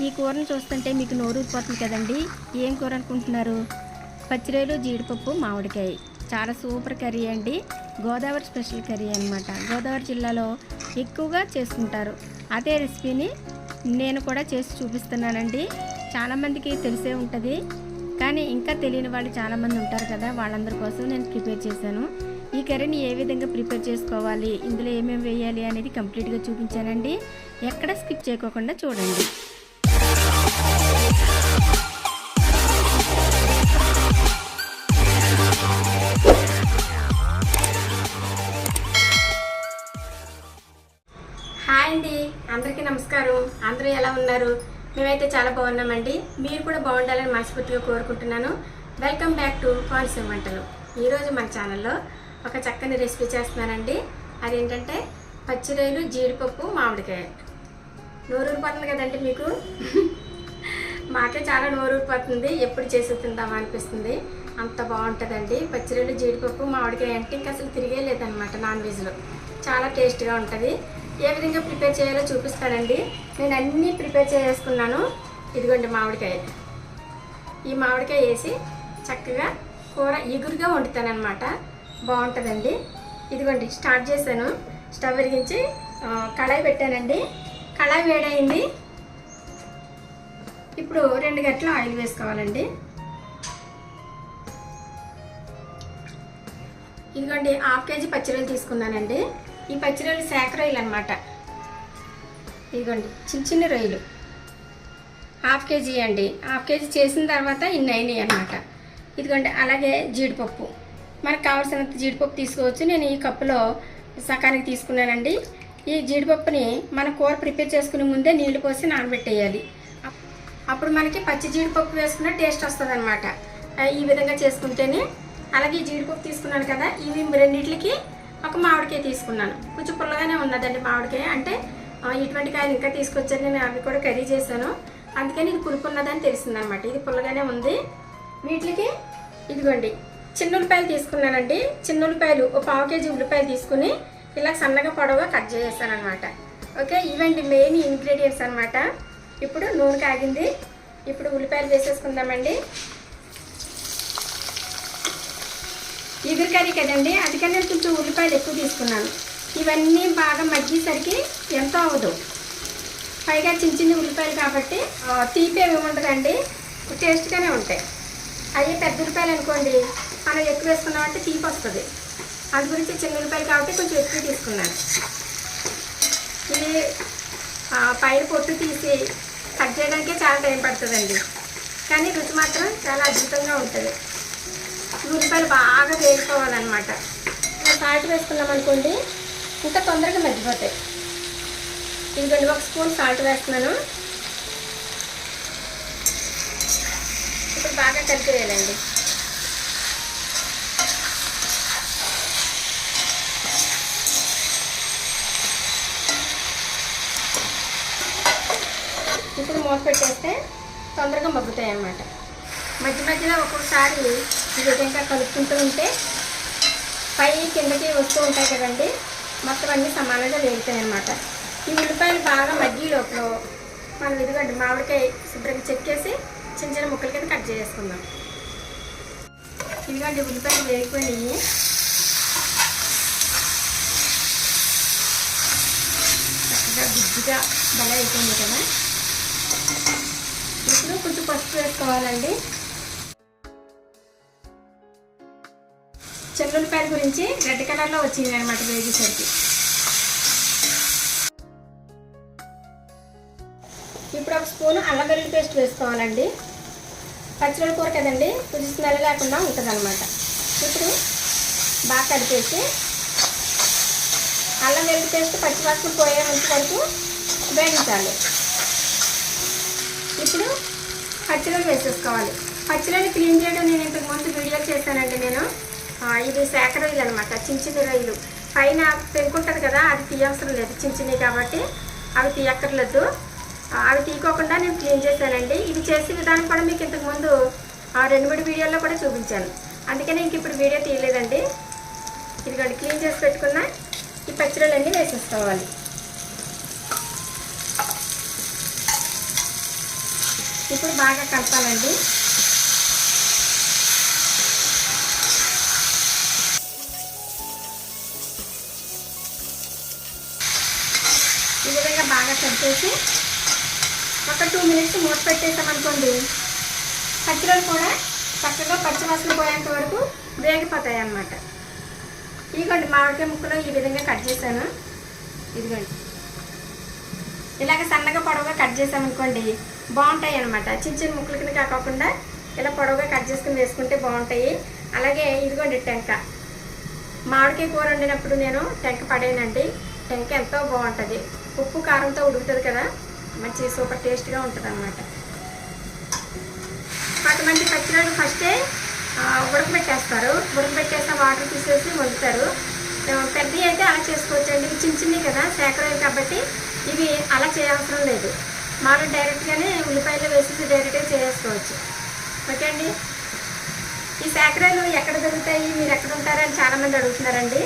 ఈ కూరను చూస్తుంటే మీకు నోరు ఊరిపోతుంది కదండి. ఏం కూర అనుకుంటున్నారు? పచ్చిరేలు జీడిపప్పు మామిడికాయ. చాలా సూపర్ కర్రీ అండి. గోదావరి స్పెషల్ కర్రీ అనమాట గోదావరి జిల్లాలో ఎక్కువగా చేసుకుంటారు. అదే రెసిపీని నేను కూడా చేసి చూపిస్తున్నానండి. చాలామందికి తెలిసే ఉంటుంది. కానీ ఇంకా తెలియని వాళ్ళు చాలామంది ఉంటారు కదా వాళ్ళందరి కోసం నేను ప్రిపేర్ చేశాను. ఈ కర్రీని ఏ విధంగా ప్రిపేర్ చేసుకోవాలి ఇందులో ఏమేమి వేయాలి అనేది కంప్లీట్గా చూపించానండి. ఎక్కడ స్కిప్ చేయకోకుండా చూడండి. నమస్కారం. అందరూ ఎలా ఉన్నారు? మేమైతే చాలా బాగున్నామండి. మీరు కూడా బాగుండాలని మనస్ఫూర్తిగా కోరుకుంటున్నాను. వెల్కమ్ బ్యాక్ టు కోనసీమ వంటలు. ఈరోజు మన ఛానల్లో ఒక చక్కని రెసిపీ చేస్తున్నానండి. అదేంటంటే పచ్చిరొయ్యలు జీడిపప్పు మామిడికాయ. నోరూరిపోతుంది కదండి మీకు? మాకే చాలా నోరూరిపోతుంది ఎప్పుడు చేసి తిందామా అనిపిస్తుంది. అంత బాగుంటుందండి. పచ్చిరొయ్యలు జీడిపప్పు మామిడికాయ అంటే ఇంకా అసలు తిరిగే లేదనమాట నాన్ వెజ్లో. చాలా టేస్ట్గా ఉంటుంది. ఏ విధంగా ప్రిపేర్ చేయాలో చూపిస్తానండి నేను అన్నీ ప్రిపేర్ చేసుకున్నాను ఇదిగోండి మామిడికాయ. ఈ మామిడికాయ వేసి చక్కగా కూర ఎగురుగా వండుతానమాట బాగుంటుందండి. ఇదిగోండి స్టార్ట్ చేశాను. స్టవ్ వెలిగించి కళాయి పెట్టానండి. కళాయి వేడైంది. ఇప్పుడు రెండు గంటల ఆయిల్ వేసుకోవాలండి. ఇదిగోండి హాఫ్ కేజీ పచ్చిరలు తీసుకున్నానండి. ఈ పచ్చి రొయ్యలు శాఖ రొయ్యలు అనమాట ఇదిగోండి చిన్న చిన్న రొయ్యలు. హాఫ్ కేజీ అండి. హాఫ్ కేజీ చేసిన తర్వాత ఇన్ని అయినాయి అనమాట ఇదిగోండి అలాగే జీడిపప్పు. మనకు కావాల్సినంత జీడిపప్పు తీసుకోవచ్చు. నేను ఈ కప్పులో సకానికి తీసుకున్నానండి. ఈ జీడిపప్పుని మన కూర ప్రిపేర్ చేసుకునే ముందే నీళ్ళు పోసి నానబెట్టేయాలి. అప్పుడు మనకి పచ్చి జీడిపప్పు వేసుకున్న టేస్ట్ వస్తుంది అనమాట ఈ విధంగా చేసుకుంటేనే. అలాగే ఈ జీడిపప్పు తీసుకున్నాను కదా ఇవి రెండింటికి ఒక మామిడికాయ తీసుకున్నాను. కొంచెం పుల్లగానే ఉన్నదండి మామిడికాయ. అంటే ఇటువంటి కాయలు ఇంకా తీసుకొచ్చాను నేను అవి కూడా కర్రీ చేశాను. అందుకని ఇది పులుపు ఉన్నదని తెలిసింది అనమాట ఇది పుల్లగానే ఉంది. వీటికి ఇదిగోండి చిన్న ఉల్లిపాయలు తీసుకున్నానండి. చిన్న ఉల్లిపాయలు ఒక పావు కేజీ ఉల్లిపాయలు తీసుకుని ఇలా సన్నగా పొడవుగా కట్ చేసేసానమాట ఓకే ఇవండి మెయిన్ ఇంగ్రీడియంట్స్ అనమాట. ఇప్పుడు నూనె కాగింది. ఇప్పుడు ఉల్లిపాయలు వేసేసుకుందామండి. ఎగురు కర్రీ కదండి అందుకని నేను కొంచెం ఉల్లిపాయలు ఎక్కువ తీసుకున్నాను. ఇవన్నీ బాగా మగ్గేసరికి ఎంత అవ్వదు. పైగా చిన్న చిన్న ఉల్లిపాయలు కాబట్టి తీపి ఏమి ఉండదండి టేస్ట్గానే ఉంటాయి. అవి పెద్ద ఉల్లిపాయలు అనుకోండి. మనం ఎక్కువ వేసుకున్నామంటే తీపి వస్తుంది. అది గురించి చిన్న ఉల్లిపాయలు కాబట్టి కొంచెం ఎక్కువ తీసుకున్నాను. ఇది పైరు పైన పొట్టు తీసి కట్ చేయడానికే చాలా టైం పడుతుందండి. కానీ రుచి మాత్రం చాలా అద్భుతంగా ఉంటుంది. ఉల్లిపాయలు బాగా వేసుకోవాలన్నమాట. ఇలా సాల్ట్ వేసుకున్నాం అనుకోండి. ఇంకా తొందరగా మగ్గిపోతాయి. ఇంకొండి ఒక స్పూన్ సాల్ట్ వేస్తున్నాను. ఇప్పుడు బాగా కలిపేయాలండి ఇప్పుడు మూత పెట్టేస్తే తొందరగా మగ్గుతాయి అన్నమాట మధ్య మధ్యలో ఒక్కొక్కసారి ఈ విధంగా కలుపుకుంటూ ఉంటే పై కిందకి వస్తూ ఉంటాయి కదండి. మొత్తం అన్నీ సమానంగా వేగుతాయి అన్నమాట. ఈ ఉల్లిపాయలు బాగా మగ్గి లోపల మనం ఇదిగండి మామిడికాయ శుభ్రంగా చెక్కేసి చిన్న చిన్న ముక్కల కింద కట్ చేసుకుందాం ఇదిగండి ఉల్లిపాయలు వేగిపోయినాయి. చక్కగా గుజ్జుగా భలే అయిపోయింది కదా. ఇప్పుడు కొంచెం పసుపు వేసుకోవాలండి. చెల్లుల్లిపాయల గురించి రెడ్ కలర్లో వచ్చింది అనమాట వేగేసరికి ఇప్పుడు ఒక స్పూన్ అల్లం వెల్లుల్లి పేస్ట్ వేసుకోవాలండి. పచ్చిరొల్లి కూర కదండి కొంచెం స్మెల్ లేకుండా ఉంటుంది అనమాట ఇప్పుడు బాగా కలిపేసి అల్లం వెల్లుల్లి పేస్ట్ పచ్చివాసన ముందు వరకు వేగించాలి ఇప్పుడు పచ్చిరొయ్యలు వేసేసుకోవాలి. పచ్చిరొయ్యలు క్లీన్ చేయడం నేను ఇంతకు ముందు వీడియో చేశానండి నేను. ఇది శాఖ రొయ్యలు అనమాట చిన్న చిన్న రొయ్యలు పైన పెంకుంటుంది కదా అది తీయవసరం లేదు చిన్న చిన్నవి కాబట్టి అవి తీయక్కర్లేదు. అవి తీయకోకుండా నేను క్లీన్ చేశానండి. ఇది చేసే విధానం కూడా మీకు ఇంతకుముందు ఆ రెండు మూడు వీడియోల్లో కూడా చూపించాను. అందుకని ఇంక ఇప్పుడు వీడియో తీయలేదండి. ఇదిగోండి క్లీన్ చేసి పెట్టుకున్న ఈ పచ్చిరొయ్యలన్నీ వేసేసుకోవాలి. ఇప్పుడు బాగా కలపాలండి. వేసేసి ఒక టూ మినిట్స్ మూత పెట్టేసామనుకోండి పచ్చిరొలు కూడా చక్కగా పచ్చివాసన పోయేంత వరకు వేగిపోతాయి అన్నమాట. ఇదిగోండి మామిడికాయ ముక్కలు ఈ విధంగా కట్ చేశాను. ఇదిగోండి. ఇలాగ సన్నగా పొడవుగా కట్ చేసామనుకోండి బాగుంటాయి అనమాట చిన్న చిన్న ముక్కల కింద కాకుండా ఇలా పొడవుగా కట్ చేసుకుని వేసుకుంటే బాగుంటాయి. అలాగే ఇదిగోండి టెంక. మామిడికాయ కూర వండినప్పుడు నేను టెంక పడేనండి టెంక ఎంతో బాగుంటుంది. ఉప్పు కారంతో ఉడుకుతుంది కదా మంచి సూపర్ టేస్ట్గా ఉంటుంది అనమాట కొంతమంది పచ్చిరొలు ఫస్టే ఉడకబెట్టేస్తారు. ఉడకబెట్టేస్తే వాటర్ తీసేసి వండుతారు. పెద్దవి అయితే అలా చేసుకోవచ్చండి. ఇవి చిన్న చిన్నవి కదా సేకరవి కాబట్టి ఇవి అలా చేయవసరం లేదు. మామూలు డైరెక్ట్గానే ఉల్లిపాయలు వేసేసి డైరెక్ట్గా చేసుకోవచ్చు ఓకే అండి? ఈ సేకరాలు ఎక్కడ దొరుకుతాయి? మీరు ఎక్కడ ఉంటారని చాలామంది అడుగుతున్నారండి.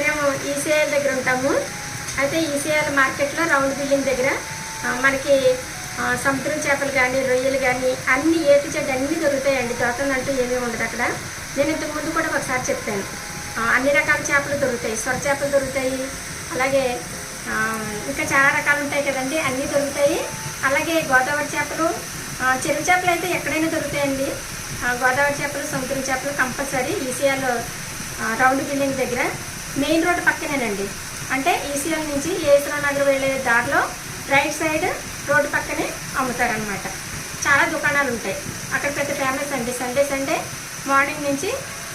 మేము ఈసీఐ దగ్గర ఉంటాము. అయితే ఈసీఆర్ మార్కెట్లో రౌండ్ బిల్డింగ్ దగ్గర మనకి సముద్రం చేపలు కానీ రొయ్యలు కానీ అన్ని ఏటి చెడ్డ అన్నీ దొరుకుతాయండి. దొరకనంటూ ఏమీ ఉండదు అక్కడ. నేను ఇంతకుముందు కూడా ఒకసారి చెప్పాను. అన్ని రకాల చేపలు దొరుకుతాయి. సొర చేపలు దొరుకుతాయి. అలాగే ఇంకా చాలా రకాలు ఉంటాయి కదండి. అన్నీ దొరుకుతాయి. అలాగే గోదావరి చేపలు చెరువు చేపలు అయితే ఎక్కడైనా దొరుకుతాయండి. గోదావరి చేపలు సముద్రం చేపలు కంపల్సరీ ఈసీఆర్లో రౌండ్ బిల్డింగ్ దగ్గర. మెయిన్ రోడ్ పక్కనేనండి. అంటే ఈసీఎల్ నుంచి ఏసరా నగర్ వెళ్ళే దారిలో రైట్ సైడ్ రోడ్డు పక్కనే అమ్ముతారనమాట చాలా దుకాణాలు ఉంటాయి. అక్కడ పెద్ద ఫేమస్ అండి సండే సండే మార్నింగ్ నుంచి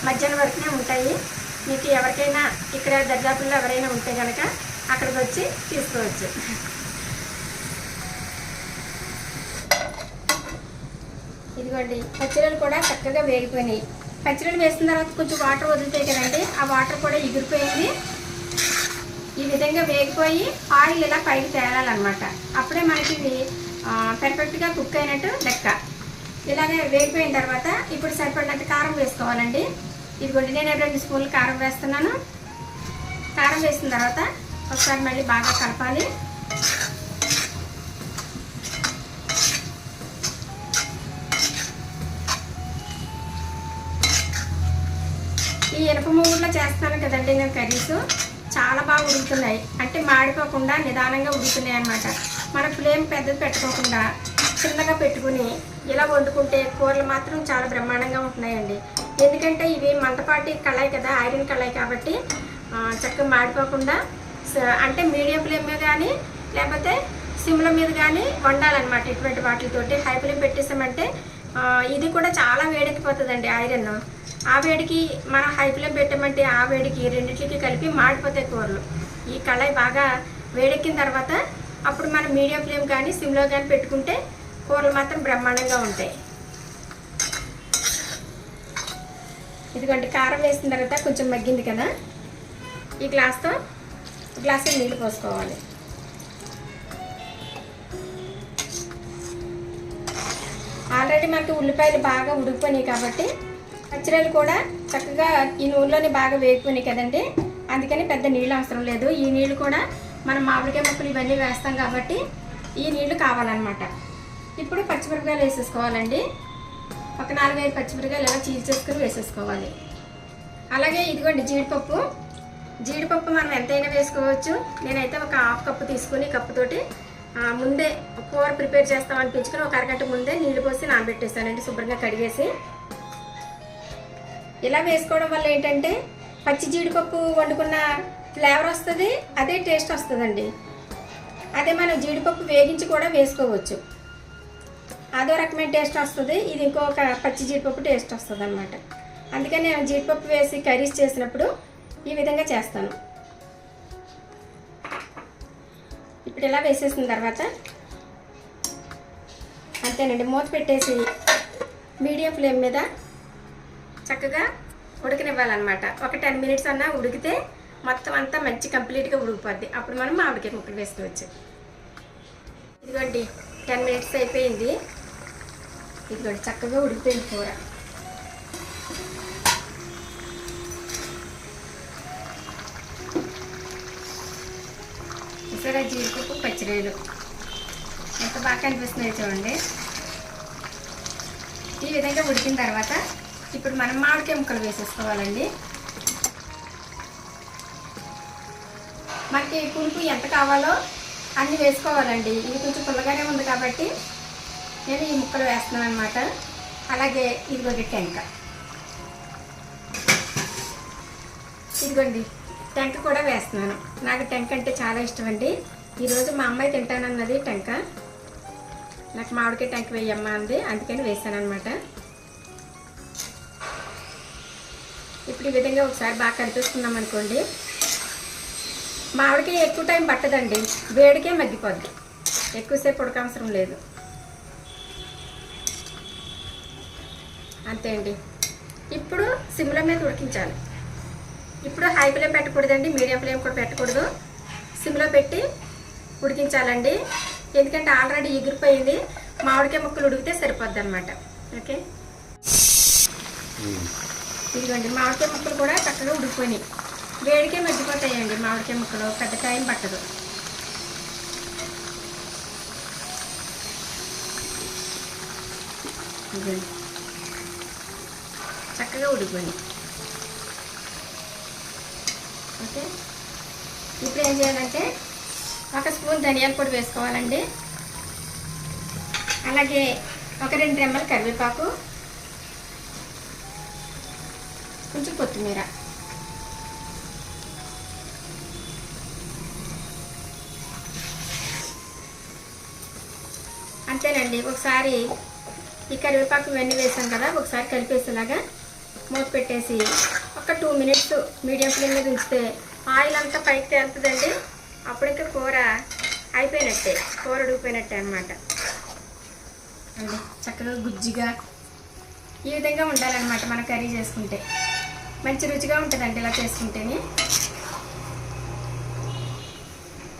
మధ్యాహ్నం వరకునే ఉంటాయి. మీకు ఎవరికైనా ఇక్కడ దర్దాపుల్లో ఎవరైనా ఉంటే కనుక అక్కడికి వచ్చి తీసుకోవచ్చు. ఇదిగోండి పచ్చిరలు కూడా చక్కగా వేగిపోయినాయి. పచ్చిరలు వేసిన తర్వాత కొంచెం వాటర్ వదిలితే కదండి. ఆ వాటర్ కూడా ఎగిరిపోయింది. విధంగా వేగిపోయి ఆయిల్ ఇలా పైకి తేలాలన్నమాట. అప్పుడే మనకి ఇది పెర్ఫెక్ట్గా పర్ఫెక్ట్గా కుక్ అయినట్టు లెక్క. ఇలాగే వేగిపోయిన తర్వాత ఇప్పుడు సరిపడినంత కారం వేసుకోవాలండి. ఇదిగోండి నేను రెండు స్పూన్లు కారం వేస్తున్నాను. కారం వేసిన తర్వాత ఒకసారి మళ్ళీ బాగా కలపాలి. ఈ ఇనప మూగుల్లో చేస్తాను కదండి నేను కర్రీస్. చాలా బాగా ఉడుకుతున్నాయి. అంటే మాడిపోకుండా నిదానంగా ఉడుకుతున్నాయి అనమాట మన ఫ్లేమ్ పెద్దది పెట్టుకోకుండా చిన్నగా పెట్టుకుని ఇలా వండుకుంటే కూరలు మాత్రం చాలా బ్రహ్మాండంగా ఉంటున్నాయండి. ఎందుకంటే ఇవి మంటపాటి కళాయి కదా ఐరన్ కళాయి కాబట్టి చక్కగా మాడిపోకుండా అంటే మీడియం ఫ్లేమ్ మీద కానీ లేకపోతే సిమ్ల మీద కానీ వండాలన్నమాట ఇటువంటి వాటితోటి. హై ఫ్లేమ్ పెట్టేసామంటే ఇది కూడా చాలా వేడెక్కిపోతుందండి ఐరన్. ఆ వేడికి మనం హై పెట్టమంటే ఆ వేడికి రెండింటికి కలిపి మాడిపోతాయి కూరలు. ఈ కళాయి బాగా వేడెక్కిన తర్వాత అప్పుడు మనం మీడియం ఫ్లేమ్ కానీ సిమ్లో కానీ పెట్టుకుంటే కూరలు మాత్రం బ్రహ్మాండంగా ఉంటాయి. ఇదిగోండి కారం వేసిన తర్వాత కొంచెం మగ్గింది కదా. ఈ గ్లాస్తో గ్లాసులో నీళ్ళు పోసుకోవాలి. ఆల్రెడీ మనకి ఉల్లిపాయలు బాగా ఉడికిపోయినాయి కాబట్టి పచ్చిరలు కూడా చక్కగా ఈ నూనెలోనే బాగా వేగిపోయినాయి కదండి. అందుకని పెద్ద నీళ్ళు అవసరం లేదు. ఈ నీళ్ళు కూడా మనం మామిడికాయ ముక్కలు ఇవన్నీ వేస్తాం కాబట్టి ఈ నీళ్ళు కావాలన్నమాట. ఇప్పుడు పచ్చిమిరపకాయలు వేసేసుకోవాలండి. ఒక నాలుగైదు పచ్చిమిరపకాయలు ఇలా చీల్చేసుకుని వేసేసుకోవాలి. అలాగే ఇదిగోండి జీడిపప్పు. జీడిపప్పు మనం ఎంతైనా వేసుకోవచ్చు. నేనైతే ఒక హాఫ్ కప్పు తీసుకుని కప్పుతోటి ముందే కూర ప్రిపేర్ చేస్తాం అనిపించుకుని ఒక అరగంట ముందే నీళ్ళు పోసి నానబెట్టేస్తానండి శుభ్రంగా కడిగేసి. ఇలా వేసుకోవడం వల్ల ఏంటంటే పచ్చి జీడిపప్పు వండుకున్న ఫ్లేవర్ వస్తుంది అదే టేస్ట్ వస్తుందండి. అదే మనం జీడిపప్పు వేగించి కూడా వేసుకోవచ్చు. అదో రకమైన టేస్ట్ వస్తుంది ఇది ఇంకొక పచ్చి జీడిపప్పు టేస్ట్ వస్తుంది అనమాట అందుకని నేను జీడిపప్పు వేసి కర్రీస్ చేసినప్పుడు ఈ విధంగా చేస్తాను. ఇప్పుడు ఇలా వేసేసిన తర్వాత అంతేనండి మూత పెట్టేసి మీడియం ఫ్లేమ్ మీద చక్కగా ఉడకనివ్వాలన్నమాట. ఒక టెన్ మినిట్స్ అన్నా ఉడికితే మొత్తం అంతా మంచి కంప్లీట్గా ఉడికిపోద్ది. అప్పుడు మనం మామిడికాయ ముక్కలు వేసుకోవచ్చు. ఇదిగోండి టెన్ మినిట్స్ అయిపోయింది. ఇదిగోండి చక్కగా ఉడికిపోయింది కూర. ఇక్కడ జీడిపప్పు పచ్చిరొయ్యలు ఎంత బాగా కనిపిస్తున్నాయి చూడండి. ఈ విధంగా ఉడికిన తర్వాత ఇప్పుడు మనం మామిడికాయ ముక్కలు వేసేసుకోవాలండి. మనకి పులుపు ఎంత కావాలో అన్ని వేసుకోవాలండి. ఇది కొంచెం పుల్లగానే ఉంది కాబట్టి నేను ఈ ముక్కలు వేస్తున్నాను అనమాట అలాగే ఇదిగోండి టెంక. ఇదిగోండి. టెంక కూడా వేస్తున్నాను. నాకు టెంక అంటే చాలా ఇష్టం అండి ఈరోజు మా అమ్మాయి తింటానన్నది టెంక. నాకు మామిడికాయ టెంక వేయమ్మా అంది. అందుకని వేసాను అనమాట ఇప్పుడు ఈ విధంగా ఒకసారి బాగా కలిపేసుకున్నాం అనుకోండి. మామిడికాయ ఎక్కువ టైం పట్టదండి. వేడికే మగ్గిపోద్ది. ఎక్కువసేపు ఉడకవసరం లేదు. అంతే అండి. ఇప్పుడు సిమ్లో మీద ఉడికించాలి. ఇప్పుడు హై ఫ్లేమ్ పెట్టకూడదండి మీడియం ఫ్లేమ్ కూడా పెట్టకూడదు. సిమ్లో పెట్టి ఉడికించాలండి. ఎందుకంటే ఆల్రెడీ ఎగిరిపోయింది. మామిడికాయ ముక్కలు ఉడికితే సరిపోద్ది అనమాట ఓకే? ఇదిగోండి మామిడికాయ ముక్కలు కూడా చక్కగా ఉడికిపోయినాయి. వేడికే మర్చిపోతాయండి మామిడికాయ ముక్కలు. పెద్ద టైం పట్టదు. ఇదిగోండి. చక్కగా ఉడికిపోయినాయి. ఓకే ఇప్పుడు ఏం చేయాలంటే ఒక స్పూన్ ధనియాల పొడి వేసుకోవాలండి. అలాగే ఒక రెండు రెమ్మల కరివేపాకు. కొంచెం కొత్తిమీర. అంతేనండి ఒకసారి ఈ కరివేపాకు ఇవన్నీ వేసాం కదా ఒకసారి కలిపేసేలాగా మూత పెట్టేసి ఒక టూ మినిట్స్ మీడియం ఫ్లేమ్ మీద ఉంచితే ఆయిల్ అంతా పైకి తేలుతుందండి. అప్పుడు ఇంకా కూర అయిపోయినట్టే కూర ఉడికిపోయినట్టే అనమాట అండి చక్కగా గుజ్జిగా ఈ విధంగా ఉండాలన్నమాట మన కర్రీ చేసుకుంటే. మంచి రుచిగా ఉంటుందండి ఇలా చేసుకుంటేనే.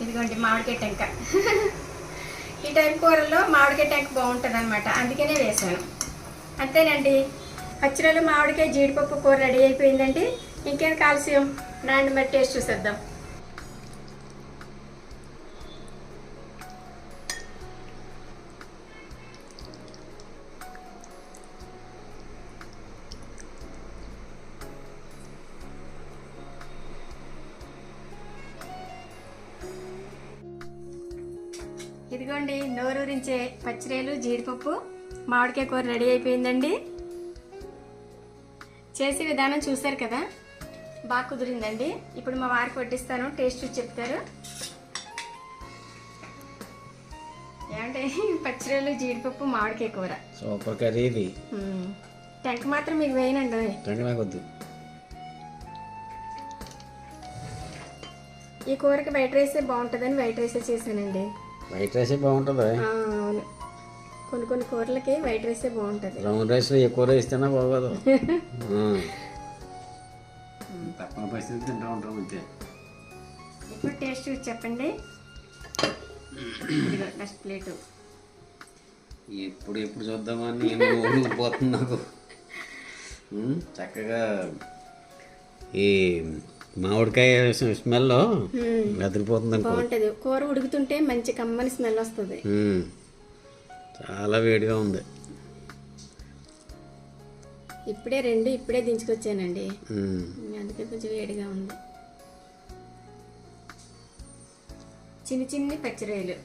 ఇదిగోండి మామిడికాయ టెంక. ఈ టైం కూరల్లో మామిడికాయ టెంక బాగుంటుంది అనమాట అందుకనే వేసాను అంతేనండి. పచ్చిరొల్లు మామిడికాయ జీడిపప్పు కూర రెడీ అయిపోయిందండి. ఇంకేం కాల్సియం? రాండి మరి టేస్ట్ చూసేద్దాం. ఇదిగోండి నోరూరించే పచ్చిరేలు జీడిపప్పు మామిడికాయ కూర రెడీ అయిపోయిందండి. చేసే విధానం చూశారు కదా? బాగా కుదిరిందండి. ఇప్పుడు మా వారికి వడ్డిస్తాను. టేస్ట్ చెప్తారు. ఏమంటే పచ్చిరేలు జీడిపప్పు మామిడికాయ కూర. సూపర్ కర్రీ ఇది. టెంక మాత్రం మీకు వేయనండి. నాకు వద్దు ఈ కూరకి వైట్ రైసే బాగుంటుందని వైట్ రైసే చేశానండి. వైట్ రైసే బాగుంటుంది? అవును. కొన్ని కొన్ని కూరలకి వైట్ రైసే బాగుంటుంది. రౌండ్ రైస్లో ఎక్కువ రైస్ తిన్నా బాగోదు. తప్పని పరిస్థితి తింటా ఉంటాం అంతే. ఇప్పుడు టేస్ట్ చూసి చెప్పండి. ఇదిగో నెక్స్ట్ ప్లేటు ఎప్పుడు ఎప్పుడు చూద్దామని నేను పోతుంది నాకు. చక్కగా ఈ మామిడికాయ స్మెల్ అదిరిపోతుంది బాగుంటుంది. కూర ఉడుకుతుంటే మంచి కమ్మని స్మెల్ వస్తుంది. చాలా వేడిగా ఉంది. ఇప్పుడే రెండు ఇప్పుడే దించుకొచ్చానండి. అందుకే కొంచెం వేడిగా ఉంది. చిన్ని చిన్ని పచ్చిరొయ్యలు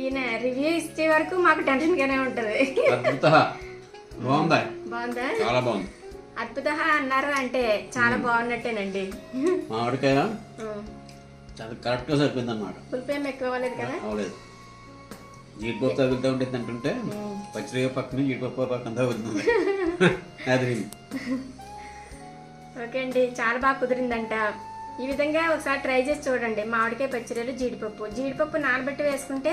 ఈయన రివ్యూ ఇచ్చే వరకు మాకు టెన్షన్గానే ఉంటుంది. అద్భుత. బాగుందా? బాగుందా? చాలా బాగుంది. అద్భుత అన్నారు అంటే చాలా బాగున్నట్టేనండి. మామిడికాయ. చాలా కరెక్ట్గా సరిపోయింది పులిపేం ఎక్కువ అవ్వలేదు కదా? అవలేదు జీడిపప్పు తగులుతూ ఉంటే తింటుంటే పచ్చిరయ్య పక్కన జీడిపప్పు పక్కన తగులుతుంది. అది ఓకే అండి చాలా బాగా కుదిరిందంట. ఈ విధంగా ఒకసారి ట్రై చేసి చూడండి. మామిడికాయ పచ్చిరలు జీడిపప్పు. జీడిపప్పు నానబెట్టి వేసుకుంటే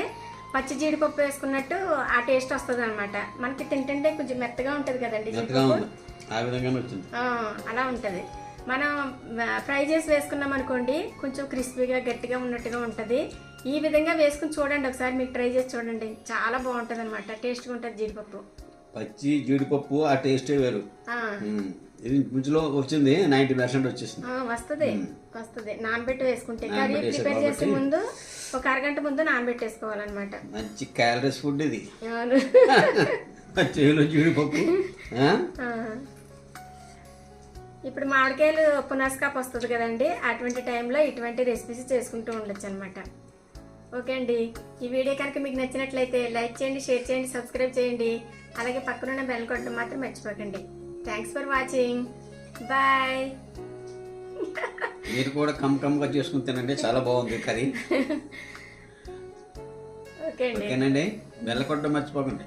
పచ్చి జీడిపప్పు వేసుకున్నట్టు ఆ టేస్ట్ వస్తుంది అనమాట మనకి తింటుంటే కొంచెం మెత్తగా ఉంటుంది కదండి జీడిపప్పు? ఉంది. ఆ విధంగానే వచ్చింది. ఆ, అలా ఉంటుంది. మనం ఫ్రై చేసి వేసుకున్నాం అనుకోండి కొంచెం క్రిస్పీగా గట్టిగా ఉన్నట్టుగా ఉంటుంది. ఈ విధంగా వేసుకుని చూడండి ఒకసారి మీకు ట్రై చేసి చూడండి. చాలా బాగుంటుంది అనమాట టేస్ట్గా ఉంటుంది జీడిపప్పు. పచ్చి జీడిపప్పు ఆ టేస్టే వేరు. ఇది వచ్చింది నైంటీ పర్సెంట్ వచ్చేసింది. వస్తుంది వస్తుంది. నానబెట్టి వేసుకుంటే. కర్రీ ప్రిపేర్ చేసే. ముందు ఒక అరగంట ముందు నానబెట్టేసుకోవాలన్నమాట. మంచి క్యాలరీస్ ఫుడ్ ఇది. అవును. జీడిపప్పు. ఇప్పుడు మామిడికాయలు పునస్కాప్ వస్తుంది కదండి అటువంటి టైంలో ఇటువంటి రెసిపీస్ చేసుకుంటూ ఉండొచ్చు అనమాట ఓకే అండి ఈ వీడియో కనుక మీకు నచ్చినట్లయితే లైక్ చేయండి షేర్ చేయండి సబ్స్క్రైబ్ చేయండి. అలాగే పక్కనున్న బెల్ కొట్టడం మాత్రం మర్చిపోకండి. థ్యాంక్స్ ఫర్ వాచింగ్ బాయ్ మీరు కూడా కమ్ కమ్గా చేసుకుని తినండి చాలా బాగుంది కర్రీ. ఓకే అండి. ఓకేనండి బెల్ల కొట్టడం మర్చిపోకండి.